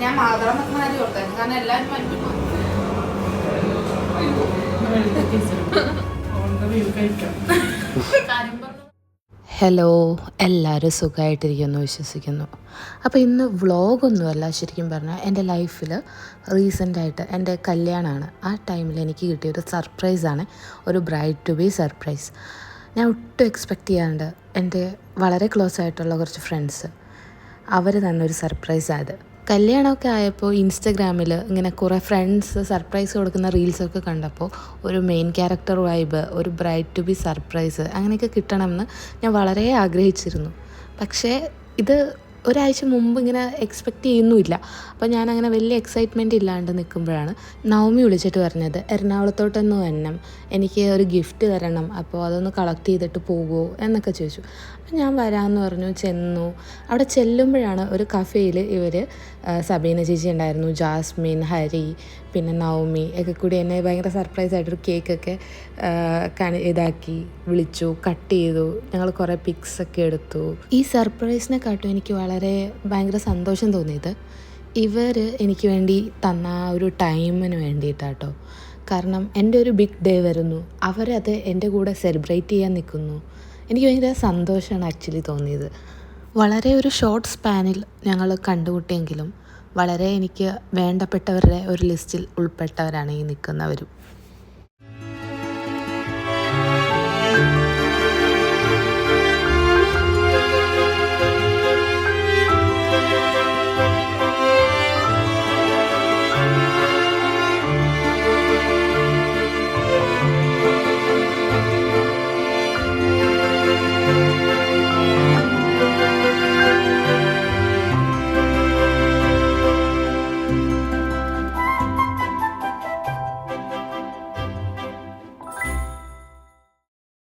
ഞാൻ മാത്രം നിൽക്കുന്ന കാര്യം ഓർത്തായിരുന്നു കാരണം എല്ലാവരും ഹലോ എല്ലാവരും സുഖമായിട്ടിരിക്കുന്നു വിശ്വസിക്കുന്നു. അപ്പോൾ ഇന്ന് വ്ളോഗൊന്നുമല്ല ശരിക്കും പറഞ്ഞാൽ എന്റെ ലൈഫിൽ റീസെന്റായിട്ട് എന്റെ കല്യാണമാണ്. ആ ടൈമിൽ എനിക്ക് കിട്ടിയൊരു സർപ്രൈസാണ് ഒരു ബ്രൈഡ് ടു ബി സർപ്രൈസ് ഞാൻ ഒട്ടും എക്സ്പെക്റ്റ് ചെയ്യാണ്ട് എന്റെ വളരെ ക്ലോസ് ആയിട്ടുള്ള കുറച്ച് ഫ്രണ്ട്സ് അവർ തന്നൊരു സർപ്രൈസാണ് അത് കല്യാണമൊക്കെ ആയപ്പോൾ ഇൻസ്റ്റഗ്രാമിൽ ഇങ്ങനെ കുറേ ഫ്രണ്ട്സ് സർപ്രൈസ് കൊടുക്കുന്ന റീൽസൊക്കെ കണ്ടപ്പോൾ ഒരു മെയിൻ ക്യാരക്ടർ വൈബ് ഒരു ബ്രൈറ്റ് ടു ബി സർപ്രൈസ് അങ്ങനെയൊക്കെ കിട്ടണമെന്ന് ഞാൻ വളരെ ആഗ്രഹിച്ചിരുന്നു. പക്ഷേ ഇത് ഒരാഴ്ച മുമ്പ് ഇങ്ങനെ എക്സ്പെക്റ്റ് ചെയ്യുന്നുമില്ല. അപ്പോൾ ഞാൻ അങ്ങനെ വലിയ എക്സൈറ്റ്മെന്റ് ഇല്ലാണ്ട് നിൽക്കുമ്പോഴാണ് നവമി വിളിച്ചിട്ട് പറഞ്ഞത് എറണാകുളത്തോട്ടൊന്ന് വരണം. എനിക്ക് ഒരു ഗിഫ്റ്റ് തരണം. അപ്പോൾ അതൊന്ന് കളക്ട് ചെയ്തിട്ട് പോകുമോ എന്നൊക്കെ ചോദിച്ചു. അപ്പം ഞാൻ വരാമെന്ന് പറഞ്ഞു ചെന്നു. അവിടെ ചെല്ലുമ്പോഴാണ് ഒരു കഫേയിൽ ഇവർ സബീന ചേച്ചി ഉണ്ടായിരുന്നു ജാസ്മിൻ ഹരി പിന്നെ നവമി ഒക്കെ കൂടി എന്നെ ഭയങ്കര സർപ്രൈസ് ആയിട്ടൊരു കേക്കൊക്കെ കണി ഇതാക്കി വിളിച്ചു കട്ട് ചെയ്തു. ഞങ്ങൾ കുറേ പിക്സ് ഒക്കെ എടുത്തു. ഈ സർപ്രൈസിനെ കാട്ടും എനിക്ക് വളരെ ഭയങ്കര സന്തോഷം തോന്നിയത്. ഇവർ എനിക്ക് വേണ്ടി തന്ന ആ ഒരു ടൈമിന് വേണ്ടിയിട്ടാട്ടോ. കാരണം എന്റെ ഒരു ബിഗ് ഡേ വരുന്നു. അവരത് എന്റെ കൂടെ സെലിബ്രേറ്റ് ചെയ്യാൻ നിൽക്കുന്നു എനിക്ക് ഭയങ്കര സന്തോഷമാണ് ആക്ച്വലി തോന്നിയത്. വളരെ ഒരു ഷോർട്ട് സ്പാനിൽ ഞങ്ങൾ കണ്ടുമുട്ടിയെങ്കിലും വളരെ എനിക്ക് വേണ്ടപ്പെട്ടവരുടെ ഒരു ലിസ്റ്റിൽ ഉൾപ്പെട്ടവരാണ് ഈ നിൽക്കുന്നവരും.